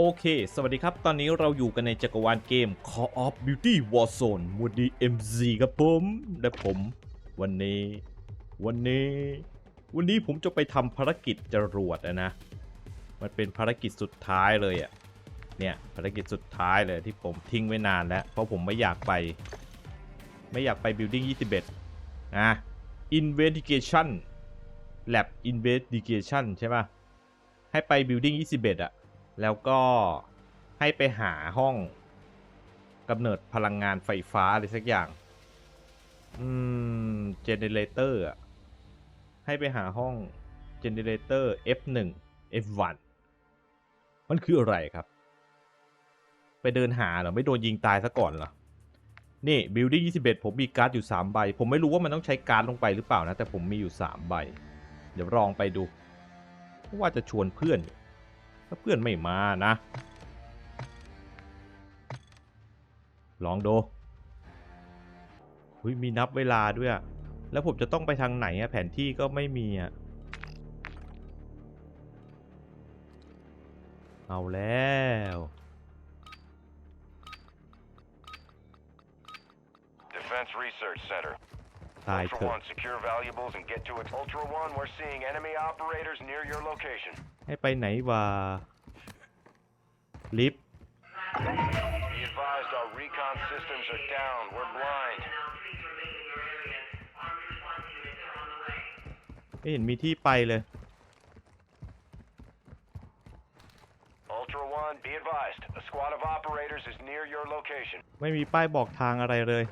โอเค สวัสดีครับ ตอนนี้เราอยู่กันในจักรวาลเกม Call of Duty Warzone มูดี MZ ครับผม และผม วันนี้ วันนี้ วันนี้ผมจะไปทำภารกิจจรวดนะ มันเป็นภารกิจสุดท้ายเลยอะเนี่ย ภารกิจสุดท้ายเลยที่ผมทิ้งไว้นานแล้ว เพราะผมไม่อยากไป ไม่อยากไป Building 21 นะ Investigation Lab Investigation ใช่ป่ะ ให้ไป Building 21อะ แล้วก็ให้ไปหาห้องกำเนิดพลังงานไฟฟ้าอะไรสักอย่าง อืม เจเนเรเตอร์อะให้ไปหาห้องเจเนเรเตอร์ F1 F1 มันคืออะไรครับ ไปเดินหาเหรอ ไม่โดนยิงตายซะก่อนเหรอ นี่ Building 21ผมมีการ์ดอยู่3ใบ ผมไม่รู้ว่ามันต้องใช้การ์ดลงไปหรือเปล่านะ แต่ผมมีอยู่3ใบ เดี๋ยวลองไปดู ว่าจะชวนเพื่อนอยู่ ถ้าเพื่อนไม่มานะ ลองดูอุยมีนับเวลาด้วยอะแล้วผมจะต้องไปทางไหนอะแผนที่ก็ไม่มีอะเอาแล้ว Defense Research Center. ตายเถ Ultra อะ One, secure valuables and get to it. Ultra One, we're seeing enemy operators near your location. ให้ไปไหนวะลิฟต์ไม่เห็นมีที่ไปเลย ไม่มีป้ายบอกทางอะไรเลย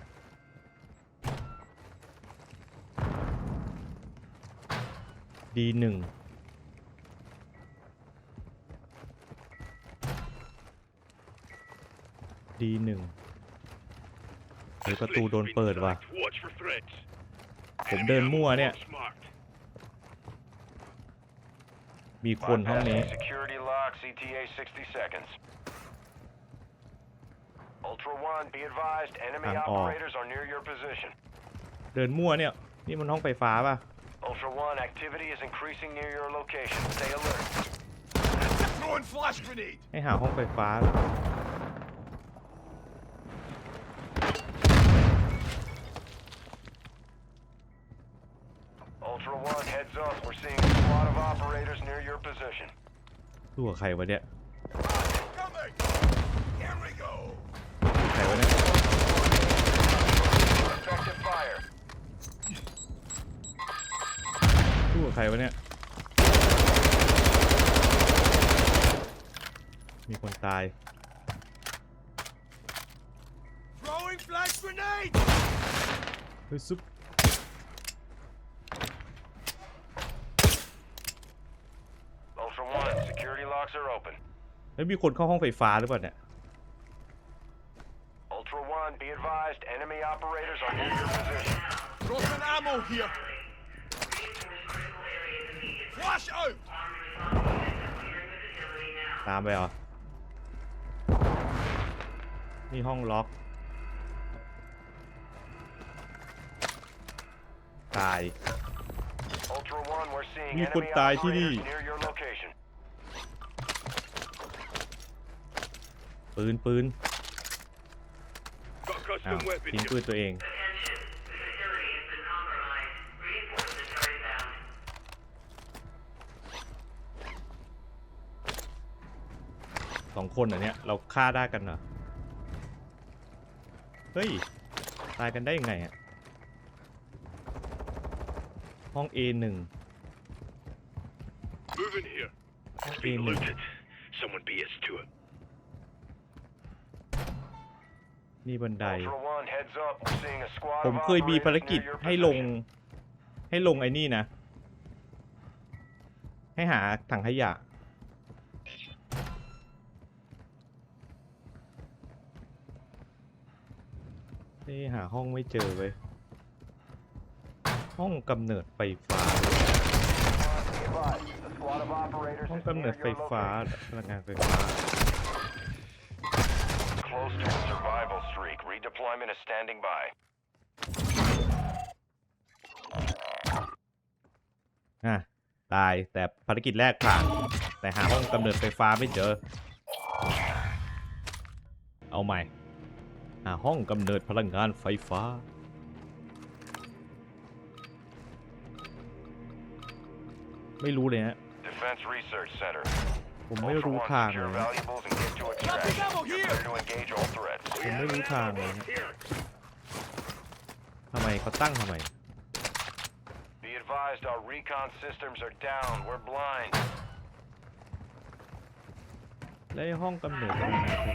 ดีหนึ่ง ดีหนึ่งเฮ้ยประตูโดนเปิดว่ะ Watch for threats. ผมเดินมั่วเนี่ย Smart. มีคนห้องนี้ Bypassing Security lock, CTA 60 seconds. Ultra One, be advised, enemy I'm off. operators are near your position. เดินมั่วเนี่ย นี่มันห้องไฟฟ้าป่ะ Ultra One, activity is increasing near your location. Stay alert. Throwing flash grenade. ให้หาห้องไฟฟ้า Ultra One, heads up. We're seeing a squad of operators near your position. สู้กับใครวะเนี่ย Coming. Here we go. ใครวะเนี่ย Effective fire. สู้กับใครวะเนี่ย มีคนตาย Throwing flash grenade. เฮ้ยซุป are open. เฮ้ยมีคนเข้าห้องไฟฟ้าหรือเปล่าเนี่ย Ultra One, be advised, enemy operators are near your position. Dropping ammo here. Flash out. ตามไปเหรอ นี่ห้องล็อก ตาย Ultra One, we're seeing มีคน enemy ตายที่นี่ operators near your location. ปืนปืน Got อ้าว custom weapon ทิ้ง here. ปืนตัวเองสองคนเหรอเนี่ยเราฆ่าได้กันเหรอ เฮ้ย ตายกันได้ยังไงอะห้อง A1 Moving here. It's being being looted. Someone beat us to it. นี่บันได Ultra One, heads up. We're seeing a squad ผม of เคยมีภาร operators กิจ near your ให้ลง position. ให้ลงไอ้นี่นะ ให้หาถังขยะ นี่หาห้องไม่เจอเว้ย ห้องกำเนิดไฟฟ้า Be advised, a squad of operators ห้อง is กำเนิ near ดไฟ your ฟ้า location. พลังงานไฟฟ้า Close to a survival streak. Redeployment is standing by. อะตายแต่ภารกิจแรกผ่าน แต่หาห้องกำเนิดไฟฟ้าไม่เจอ เอาใหม่ หาห้องกำเนิดพลังงานไฟฟ้า ไม่รู้เลยฮะ Defense Research Center. ผมไม่ Ultra รู้ One, ทาง secure เลยนะ valuables and get to extraction. You're clear to engage all threats. ผมไม่รู้ทางเลยนะทำไมเขาตั้งทำไม Be advised, our recon systems are down. We're blind. และไอ้ห้องกำเนิดพลังงานไฟ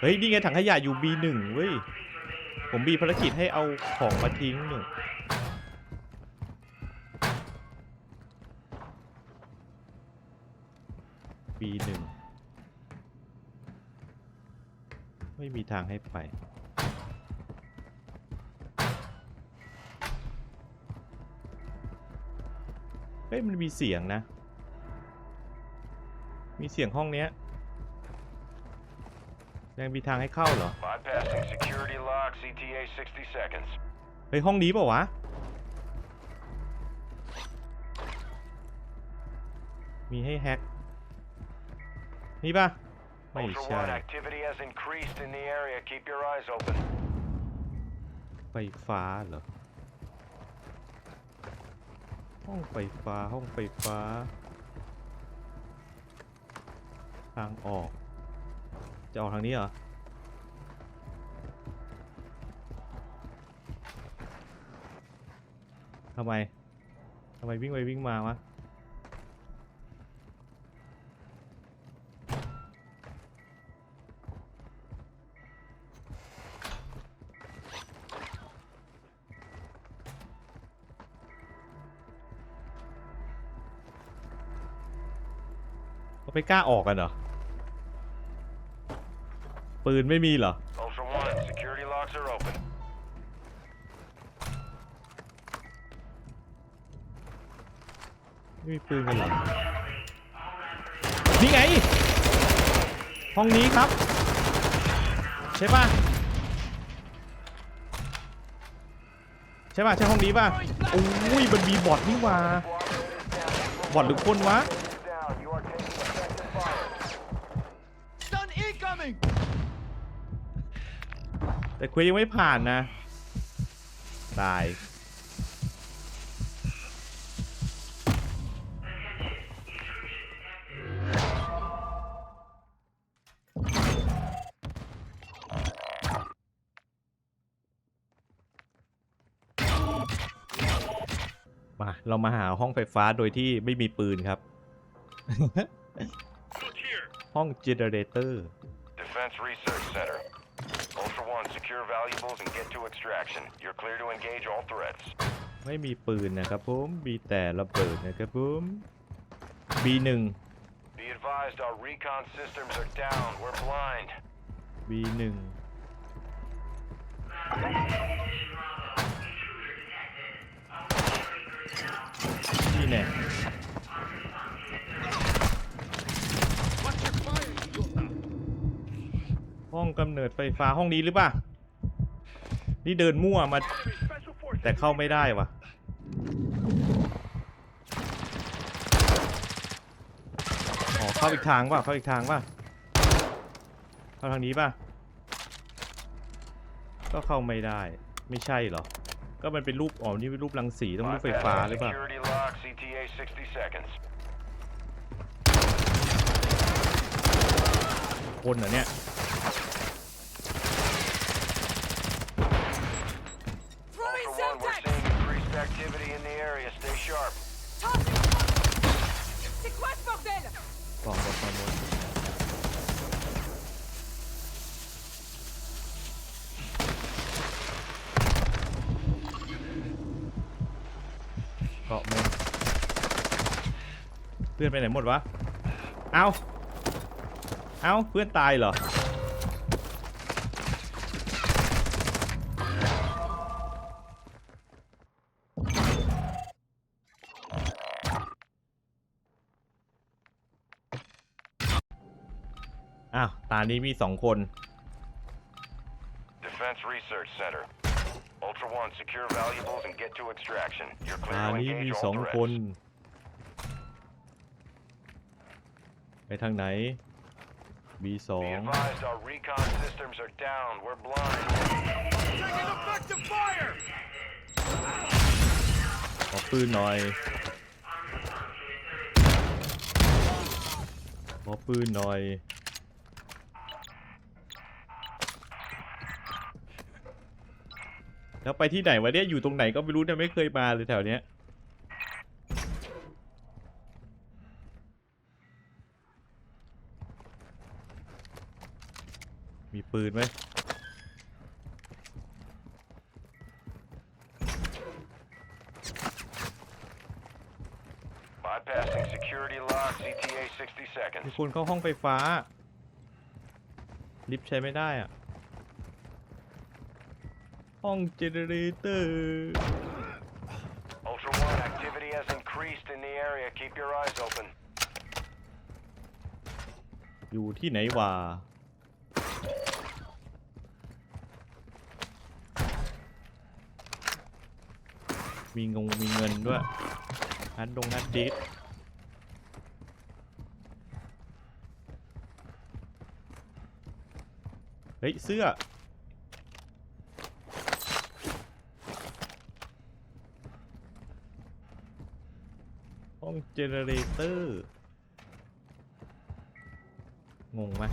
เฮ้ย นี่ไงถังขยะอยู่ B1 เว้ย ผมมีภารกิจให้เอาของมาทิ้งหนึ่ง B1 ไม่มีทางให้ไป เฮ้ย มันมีเสียงนะ มีเสียงห้องเนี้ยยังมีทางให้เข้าเหรอ Bypassing security lock, CTA 60 seconds. เฮ้ยห้องนี้เปล่าวะ มีให้แฮ็กนี่ป่ะ ไม่ Ultra ใช่ One, activity has increased in the area. Keep your eyes open. ไฟฟ้าเหรอ ห้องไฟฟ้า ห้องไฟฟ้า ทางออก จะออกทางนี้เหรอ ทำไม ทำไมวิ่งไปวิ่งมาวะ ไม่กล้าออกกันเหรอ ปืนไม่มีเหรอ Ultra One, security locks are open. ไม่มีปืนกันเหรอ นี่ไง ห้องนี้ครับ ใช่ป่ะ ใช่ป่ะ ใช่ห้องนี้ป่ะ โอ้ยมันมีบอทนี่หว่า บอทหรือคนวะ แต่เควสยังไม่ผ่านนะ ตาย มา เรามาหาห้องไฟฟ้าโดยที่ไม่มีปืนครับ Look here! ห้องเจเนเรเตอร์ Defense Research Center. Ultra One, secure valuables and get to extraction. You're clear to engage all threats. ไม่มีปืนนะครับผม มีแต่ระเบิดนะครับผม B1 Be advised, our recon systems are down. We're blind. B1 ห้องกำเนิดไฟฟ้าห้องนี้หรือเปล่า นี่เดินมั่วมา Enemy special forces! แต่เข้าไม่ได้วะอ๋อเข้าอีกทางป่ะเข้าอีกทางป่ะเข้าทางนี้ป่ะ ก็เข้าไม่ได้ ไม่ใช่เหรอ ก็มันเป็นรูปอ๋อนี่เป็นรูปรังสีต้องรูปไฟฟ้าหรือเปล่า security lock, CTA 60 seconds. คนเหรอเนี่ย Throwing Ultra One, we're Semtex! seeing increased activity in the area. Stay sharp. Tossing C'est quoi ce bordel กล่องบนกล่องบนเกาะมุมเพื่อนไปไหนหมดวะ เอา เอาเพื่อนตายเหรอ นี้มีสองคน Defense Research Center. Ultra One, secure valuables and get to extraction. You're ตา clear to นี้มี engage สอ all งคน threats. ไปทางไหน B2 Be advised, our recon systems are down. We're blind. Taking effective fire! ขอปืนหน่อย ขอปืนหน่อย แล้วไปที่ไหนวะเนี่ยอยู่ตรงไหนก็ไม่รู้เนี่ยไม่เคยมาเลยแถวเนี้ยมีปืนไหม Bypassing security lock, CTA 60มี seconds. คนเข้าห้องไฟฟ้า ลิฟต์ใช้ไม่ได้อะ ห้องเจเนเรเตอร์ Ultra One, activity has increased in the area. Keep your eyes open. อยู่ที่ไหนวะมีงงมีเงินด้วยฮัดดงฮัดดิสเฮ้ย เสื้อ ห้องเจเนเรเตอร์งงไหม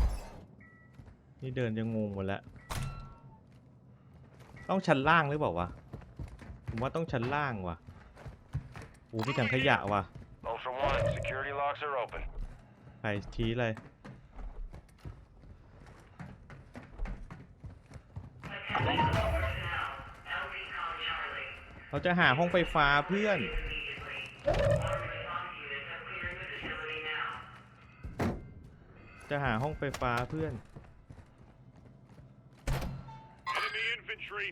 นี่เดินจะงงหมดแล้ว ต้องชั้นล่างหรือเปล่าวะ ผมว่าต้องชั้นล่างว่ะโอ้มีถังขยะว่ะ Ultra One, security locks are open. ใครชี้เลย เราจะหาห้องไฟฟ้าเพื่อน จะหาห้องไฟฟ้าเพื่อน Enemy infantry!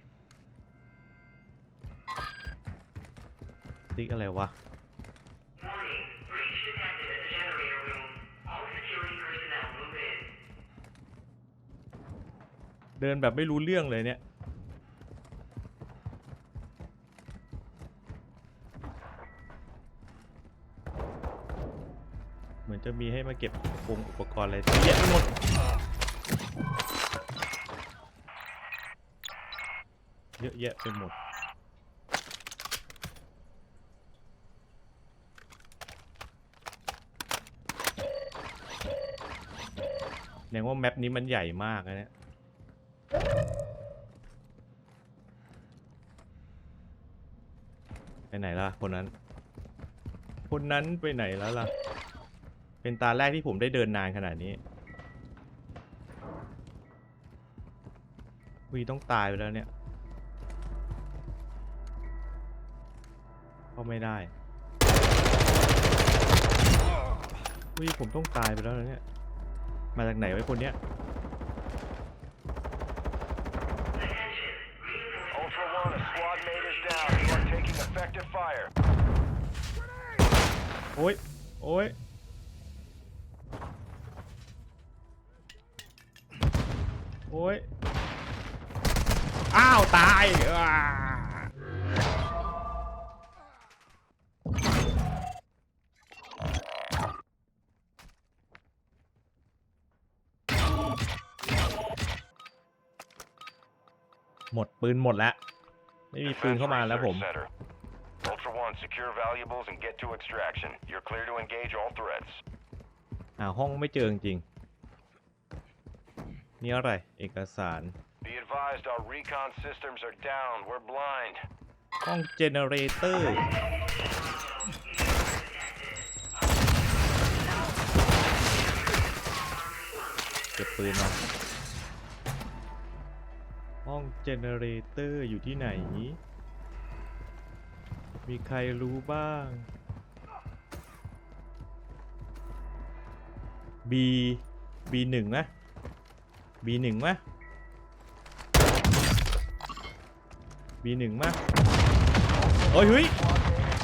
ติ๊กอะไรวะเดินแบบไม่รู้เรื่องเลยเนี่ย จะมีให้มาเก็บอุปรณ์อุปกรณ์อะไรเยอะแยะไปหมดเยอะแยะไปหมดแสดงว่าแมปนี้มันใหญ่มากนะเนี่ยไปไหนล่ะคนนั้น คนนั้นไปไหนแล้วล่ะ เป็นตาแรกที่ผมได้เดินนานขนาดนี้วีต้องตายไปแล้วเนี่ยก็ไม่ได้วีผมต้องตายไปแล้วนะเนี่ย มาจากไหนไว้คนเนี้ย Ultra One, a squad mate is down. You are taking effective fire. โอ้ย โอ้ย โอ้ย อ้าว ตายอ่าหมดปืนหมดแล้ว ไม่มีปืน Defense เข้ามาแล้วผม Research Center. Ultra One, secure valuables and get to extraction. You're clear to engage all threats. หาห้องไม่เจอจริงๆ นี่อะไร เอกสาร Be advised, our recon systems are down. We're blind. ห้องเจเนเรเตอร์ เก็บปืนมาห้องเจเนเรเตอร์อยู่ที่ไหน มีใครรู้บ้าง B B หนึ่งนะ B หนึ่งมะ B หนึ่งมะโอ้ยเฮ้ย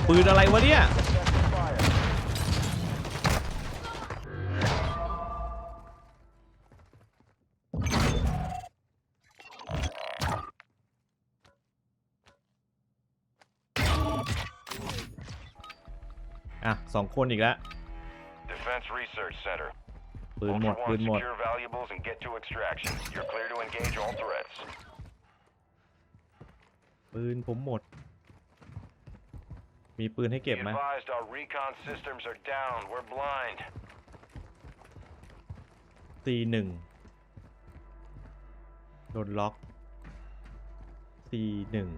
ปืนอะไรวะเนี่ยอะสองคนอีกแล้ว Defense Research Center. ปืนหมด Ultra ปืน One, หมด secure valuables and get to extraction. You're clear to engage all threats. ปืนผมหมด มีปืนให้ Be เก็บไหม advised our recon systems are down. We're blind. ซีหนึ่งโดนล็อกซีหนึ่ง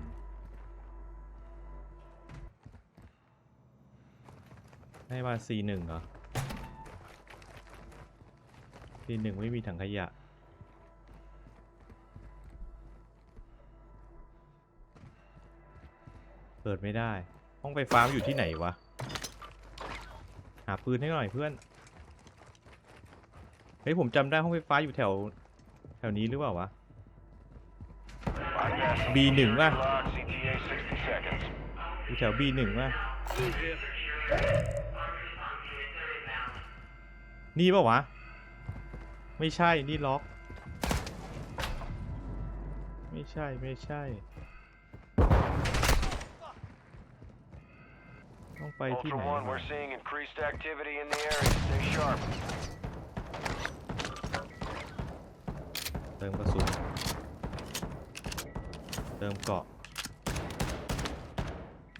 ให้มาซีหนึ่งเหรอ ซีหนึ่งไม่มีถังขยะ เปิดไม่ได้ ห้องไฟฟ้าอยู่ที่ไหนวะ หาปืนให้หน่อยเพื่อน เฮ้ยผมจำได้ห้องไฟฟ้าอยู่แถว แถวนี้หรือเปล่าวะ B1 ป่ะอยู่แถว B1 ป่ะนี่ป่าวะ ไม่ใช่ นี่ล็อก ไม่ใช่ ไม่ใช่ ต้องไปที่ Ultra ไหน One, วะ we're seeing increased activity in the area. Stay sharp. เติมกระสุน เติมเกาะ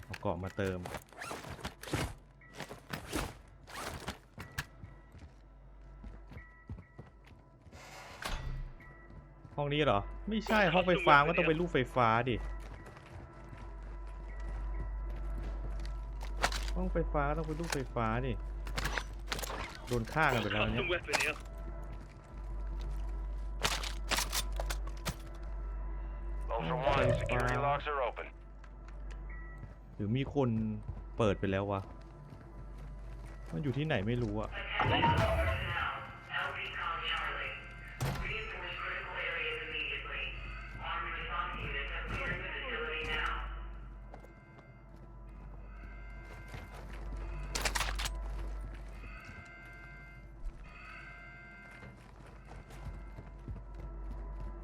เอาเกาะมาเติม ห้องนี้เหรอ ไม่ใช่ห้องไฟฟ้าก็ต้องเป็นลูกไฟฟ้าดิ ห้องไฟฟ้าก็ต้องเป็นลูกไฟฟ้าดิ โดนฆ่ากันไปแล้วเนี่ย weapon here. Ultra Okay, One, security fine. locks are open. หรือมีคนเปิดไปแล้ววะ มันอยู่ที่ไหนไม่รู้อะ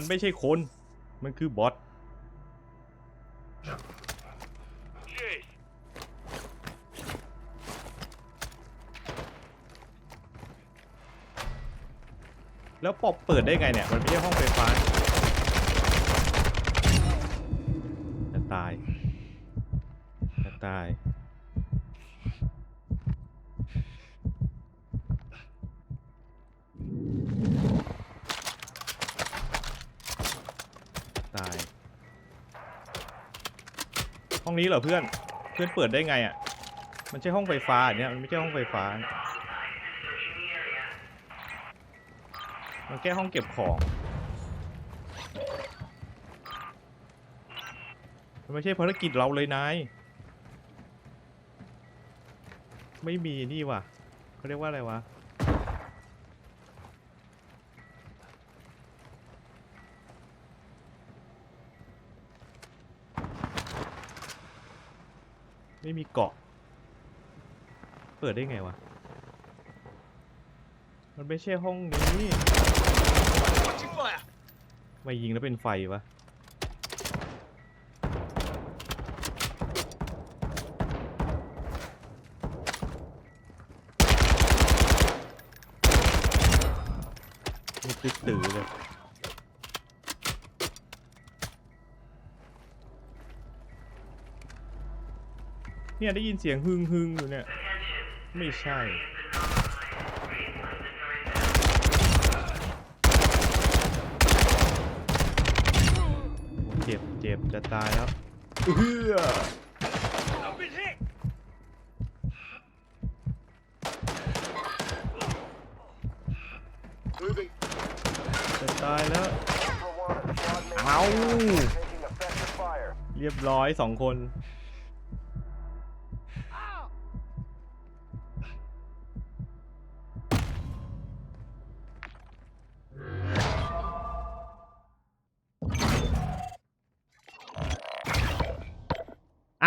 มันไม่ใช่คน มันคือบอทแล้วปอบเปิดได้ไงเนี่ย มันไม่ใช่ห้องไฟฟ้า จะตาย จะตาย ตาย ห้อง นี้เหรอเพื่อน เพื่อนเปิดได้ไงอะ มันใช่ห้องไฟฟ้าอันเนี่ยมันไม่ใช่ห้องไฟฟ้า มันแค่ห้องเก็บของ มันไม่ใช่ภารกิจเราเลยนาย ไม่มีนี่ว่ะเขาเรียกว่าอะไรวะ ไม่มีเกาะ เปิดได้ไงวะ มันไม่ใช่ห้องนี้ไม่ยิงแล้วเป็นไฟวะตื้อตือเลย เนี่ยได้ยินเสียงฮึงฮึงอยู่เนี่ย ไม่ใช่ เจ็บเจ็บจะตายแล้วเฮือ I've been hit! จะตายแล้ว Ultra One, a squad mate is Ow. down. You are taking effective fire. เรียบร้อยสองคน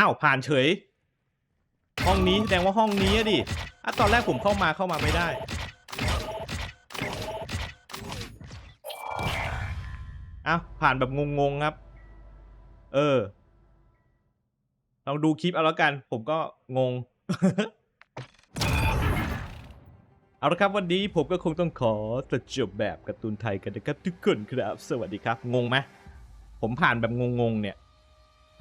อ้าวผ่านเฉย ห้องนี้แสดงว่าห้องนี้อะดิอะตอนแรกผมเข้ามาเข้ามาไม่ได้ อ้าวผ่านแบบงงๆครับ เออลองดูคลิปเอาแล้วกัน ผมก็งง เอาละครับวันนี้ผมก็คงต้องขอตัดจบแบบการ์ตูนไทยกันนะครับทุกคนครับ สวัสดีครับ งงไหมผมผ่านแบบงงๆเนี่ย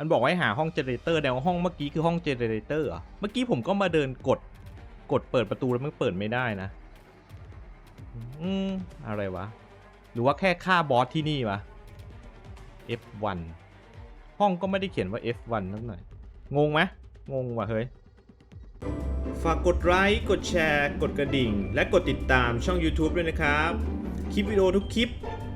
มันบอกให้หาห้องเจเนเรเตอร์แนวาห้องเมื่อกี้คือห้องเจเนเรเตอร์เหรอเมื่อกี้ผมก็มาเดินกดกดเปิดประตูแล้วมันเปิดไม่ได้นะ อืมอะไรวะ หรือว่าแค่ฆ่าบอสที่นี่วะ F1 ห้องก็ไม่ได้เขียนว่า F1 นั่นหน่อย งงไหมงงว่ะเฮ้ย ฝากกดไลค์ กดแชร์ กดกระดิ่ง และกดติดตามช่อง YouTube ด้วยนะครับ คลิปวิดีโอทุกคลิป